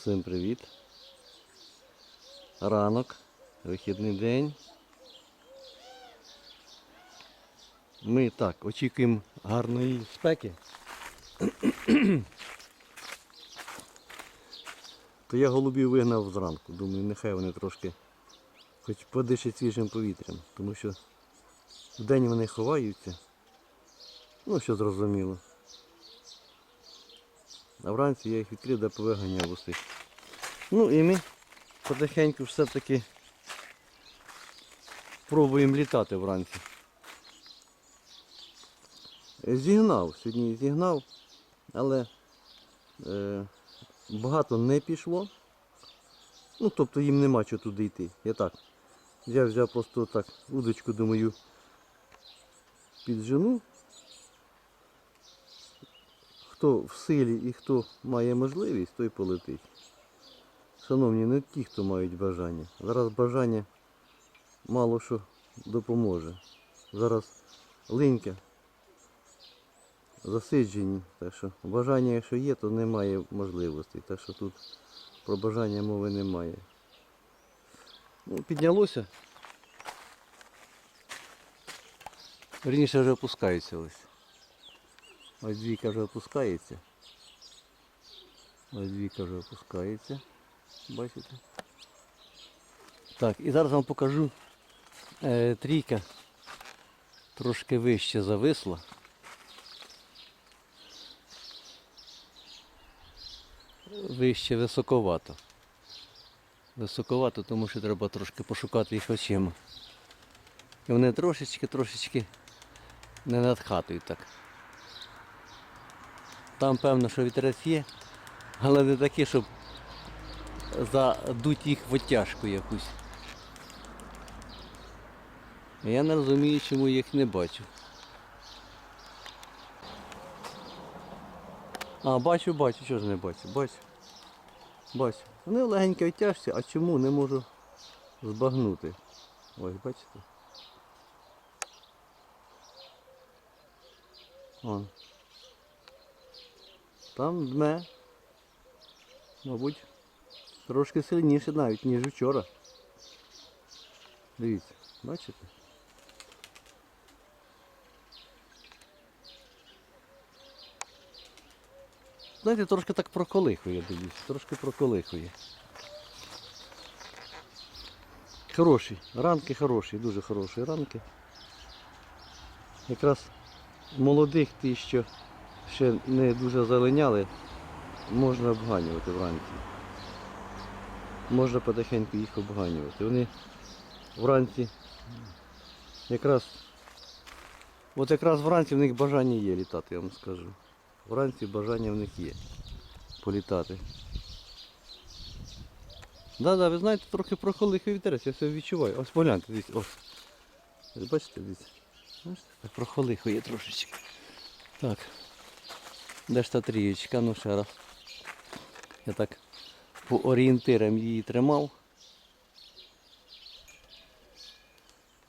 Всім привіт. Ранок, вихідний день. Ми так, очікуємо гарної спеки. То я голубів вигнав зранку. Думаю, нехай вони трошки хоч подишать свіжим повітрям, тому що вдень вони ховаються. Ну, що зрозуміло. А вранці я їх відкрив, де повиганяв усіх. Ну і ми потихеньку все-таки пробуємо літати вранці. Зігнав, сьогодні зігнав, але е, багато не пішло. Ну, тобто їм нема чого туди йти. Я так. Я взяв просто так удочку, думаю, піджену. Хто в силі і хто має можливість, той полетить. Шановні, не ті, хто мають бажання. Зараз бажання мало що допоможе. Зараз линька засиджені. Так що бажання, якщо є, то немає можливостей. Так що тут про бажання мови немає. Ну, піднялося. Верніше вже опускається ось. Ось двійка вже опускається. Ось двійка вже опускається. Бачите? Так, і зараз вам покажу е, трійка трошки вище зависла. Вище високовато. Високовато, тому що треба трошки пошукати їх очима. І вони трошечки-трошечки не над хатою так. Там певно, що вітерець є, але не такий, щоб задуть їх в оттяжку якусь. Я не розумію, чому їх не бачу. А, бачу, бачу, чого ж не бачу, бачу. Бачу. Вони легенько відтяжці, а чому не можу збагнути. Ось, бачите? Вон. Там дме. Мабуть, трошки сильніше навіть, ніж вчора. Дивіться, бачите? Знаєте, трошки так проколихує, дивіться, трошки проколихує. Хороші, ранки хороші, дуже хороші ранки. Якраз молодих ті, що ще не дуже зеленяли, можна обганювати вранці. Можна потихеньку їх обганювати. Вони вранці якраз от якраз вранці в них бажання є літати, я вам скажу. Вранці бажання в них є політати. Да, да, ви знаєте, трохи прохолихий вітерець, я все відчуваю. Ось погляньте, дивіться, ось. Бачите, дивіться. Прохолихує трошечки. Так. Де ж та трієчка? Ну ще раз. Я так по орієнтирам її тримав.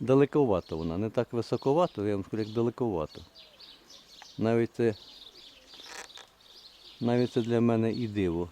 Далековато вона, не так високовато, я вам скажу, як далековато. Навіть це, навіть це для мене і диво.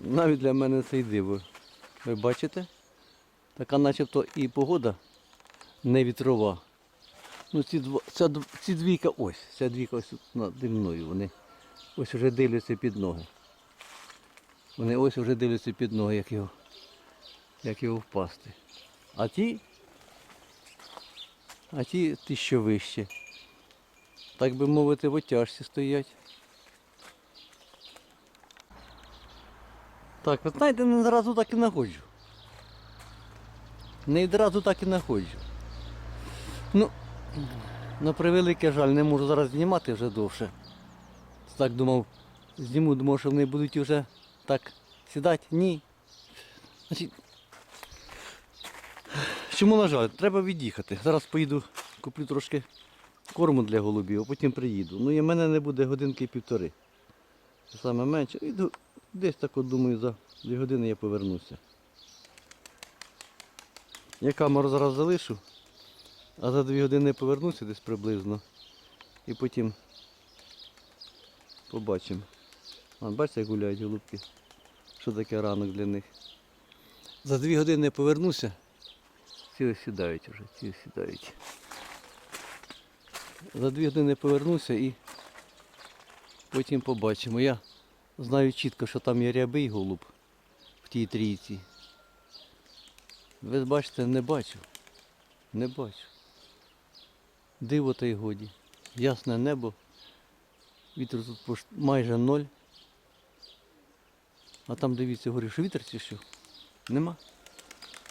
Навіть для мене це і диво. Ви бачите? Така начебто і погода не вітрова. Ну ці, дво, ця, ці двійка ось, ця двійка ось тут наді мною. Вони ось вже дивляться під ноги. Вони ось вже дивляться під ноги, як його, як його впасти. А ті, а ті, ті що вище. Так би мовити, в отяжці стоять. Так, ви знаєте, не одразу так і находжу. Не одразу так і находжу. Ну, на превеликий жаль, не можу зараз знімати вже довше. Так думав, зніму, думав, що вони будуть вже так сідати. Ні. Значить, чому на жаль, треба від'їхати. Зараз поїду, куплю трошки корму для голубів, а потім приїду. Ну і в мене не буде годинки півтори. Це саме менше. Іду десь так от думаю, за дві години я повернуся. Я камеру зараз залишу, а за дві години повернуся десь приблизно. І потім побачимо. Бачите, як гуляють голубки. Що таке ранок для них. За дві години повернуся. Ці ось сідають вже, ці ось сідають. За дві години повернуся і потім побачимо. Я знаю чітко, що там є рябий голуб в тій трійці. Ви бачите, не бачу. Не бачу. Диво та й годі. Ясне небо. Вітер тут майже ноль. А там дивіться, говорю, що вітер чи що? Нема.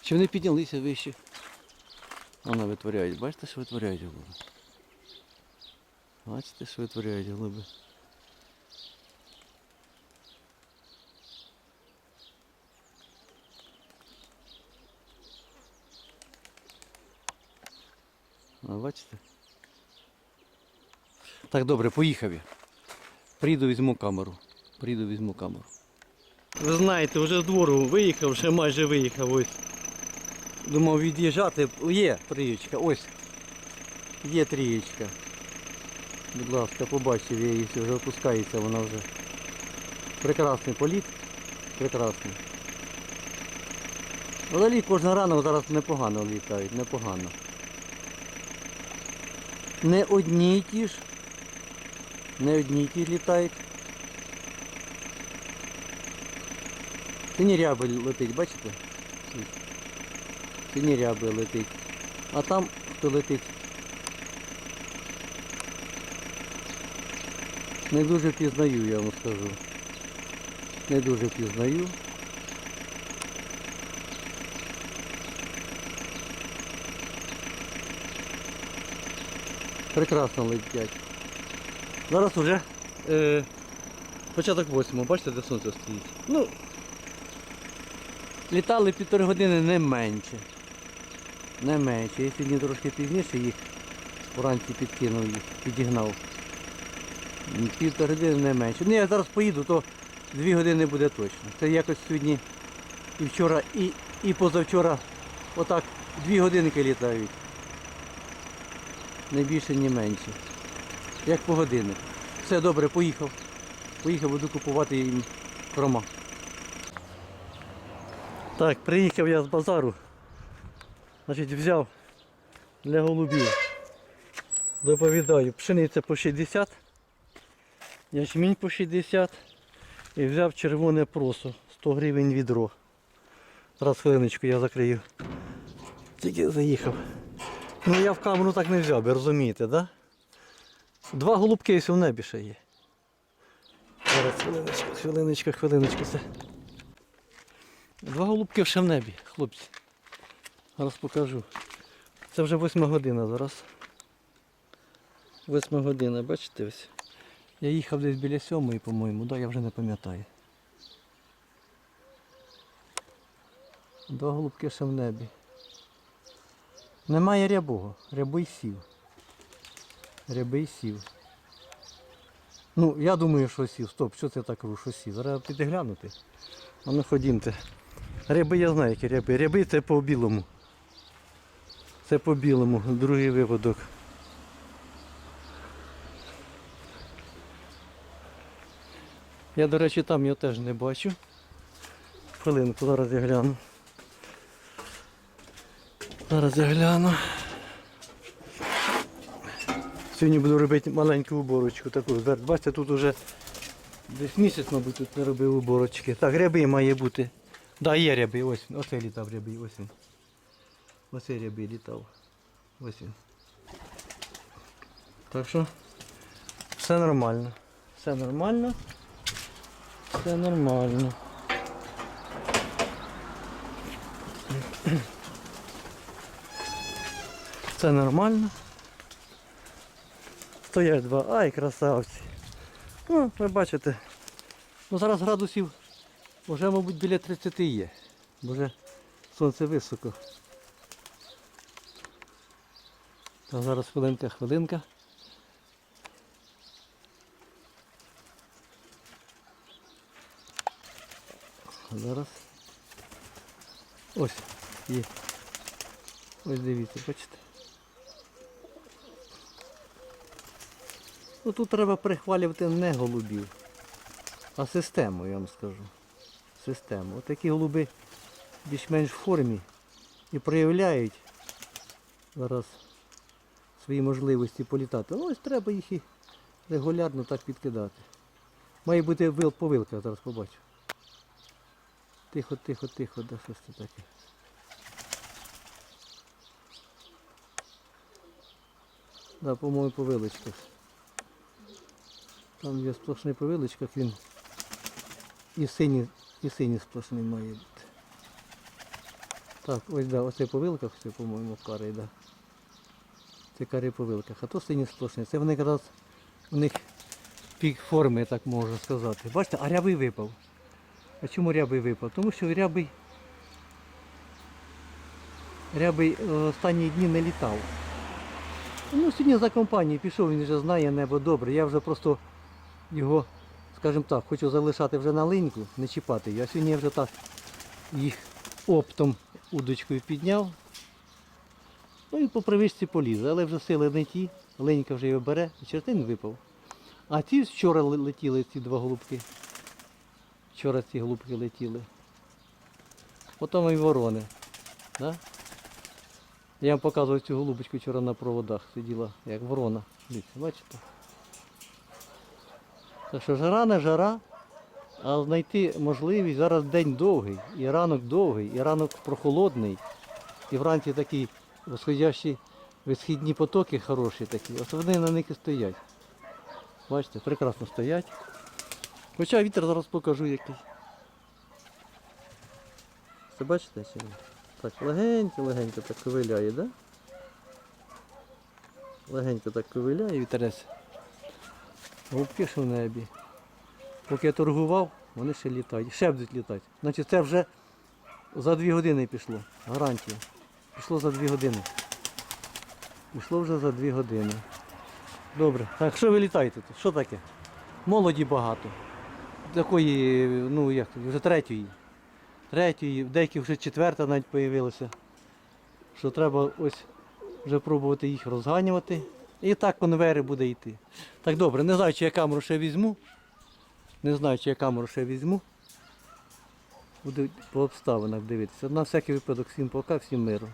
Чи вони піднялися вище? Воно витворяють. Бачите, що витворяють голуби? Бачите, що витворяють голуби? Бачите? Так, добре, поїхав я. Прийду, візьму камеру. Прийду, візьму камеру. Ви знаєте, вже з двору виїхав, ще майже виїхав ось. Думав від'їжджати. Є трієчка, ось. Є трієчка. Будь ласка, побачив, я її вже опускається, вона вже. Прекрасний політ. Прекрасний. Взагалі кожна ранок зараз непогано літають, непогано. Не одні й ті ж. Не одні ті літають. Сині ряби летить, бачите? Ряби летить. А там хто летить? Не дуже пізнаю, я вам скажу. Не дуже пізнаю. Прекрасно летять. Зараз уже е, початок восьмого, бачите, де сонце стоїть. Ну, літали півтори години не менше. Не менше. Я сьогодні трошки пізніше їх вранці підкинув їх, підігнав. Півтори години не менше. Ну я зараз поїду, то дві години буде точно. Це якось сьогодні і вчора, і, і позавчора отак дві годинки літають. Не більше, ні менше. Як по години. Все добре, поїхав. Поїхав, буду купувати їм хрома. Так, приїхав я з базару. Значить, взяв для голубів. Доповідаю, пшениця по 60, ячмінь по 60 і взяв червоне просо, 100 гривень відро. Зараз хвилиночку я закрию. Тільки заїхав. Ну я в камеру так не взяв, ви розумієте, так? Да? Два голубки ось в небі ще є. Зараз хвилиночку, хвилиночку, хвилиночку. Два голубки ще в небі, хлопці. Зараз покажу. Це вже восьма година зараз. Восьма година, бачите ось. Я їхав десь біля сьомої, по-моєму, да, я вже не пам'ятаю. Два голубки ще в небі. Немає рябого, рябий сів. Рябий сів. Ну, я думаю, що сів. Стоп, що це так що сів? Зараз піде глянути. А ну ходімте. Ряби я знаю, які ряби. Ряби це по білому. Це по білому, другий випадок. Я, до речі, там його теж не бачу. Хвилинку, зараз я гляну. Зараз я гляну. Сьогодні буду робити маленьку уборочку таку. Бачите, тут вже десь місяць, мабуть, тут не робив уборочки. Так, ряби має бути. Так, да, є ряби, ось він. Оце літав рябий, ось він. Оце рябий літав. Ось. Так що все нормально. Все нормально. Все нормально. Все нормально. Стоять два. Ай, красавці. Ну, ви бачите. Ну зараз градусів вже, мабуть, біля 30 є. Бо вже сонце високо. Так, зараз хвилинка, хвилинка. Зараз. Ось, є. Ось дивіться, бачите. Ну тут треба прихвалювати не голубів, а систему, я вам скажу. Систему. Отакі голуби більш-менш в формі і проявляють зараз свої можливості політати. Ну, ось треба їх і регулярно так підкидати. Має бути вил по вилках, зараз побачу. Тихо, тихо, тихо, да що ж це таке? Да, по-моєму, по вилочках. Там є сплошний по вилочках, він і синій, і синій сплошний має бути. Так, ось да, оце по вилках, все, по-моєму, карий, да. Це карий по вилках, а то синій сплошний. Це вони якраз у них пік форми, так можна сказати. Бачите, а рябий випав. А чому рябий випав? Тому що рябий, рябий е, останні дні не літав. Ну, сьогодні за компанією пішов, він вже знає небо добре. Я вже просто його, скажімо так, хочу залишати вже на линьку, не чіпати її. А сьогодні вже так їх оптом удочкою підняв. Ну і по привичці поліз, але вже сили не ті, ленька вже його бере, і чертин випав. А ті вчора летіли ці два голубки. Вчора ці голубки летіли. Потім і ворони. Да? Я вам показував цю голубочку вчора на проводах сиділа, як ворона. Бачите? Так що жара не жара, а знайти можливість, зараз день довгий, і ранок довгий, і ранок прохолодний, і вранці такі восходящі висхідні потоки хороші такі. От вони на них і стоять. Бачите, прекрасно стоять. Хоча вітер зараз покажу який. Це бачите чи ні? Так, легенько, легенько так ковиляє, да? Легенько так ковиляє вітерець. Голубки ж в небі. Поки я торгував, вони ще літають. Ще будуть літати. Значить це вже за дві години пішло. Гарантія. Пішло за дві години. Пішло вже за дві години. Добре. Так, що ви літаєте тут? Що таке? Молоді багато. Такої, ну як, вже третьої. Третьої, деякі вже четверта навіть з'явилася. Що треба ось вже пробувати їх розганювати. І так конвейер буде йти. Так добре, не знаю, чи я камеру ще візьму. Не знаю, чи я камеру ще візьму. Буду по обставинах дивитися. На всякий випадок всім пока, всім миру.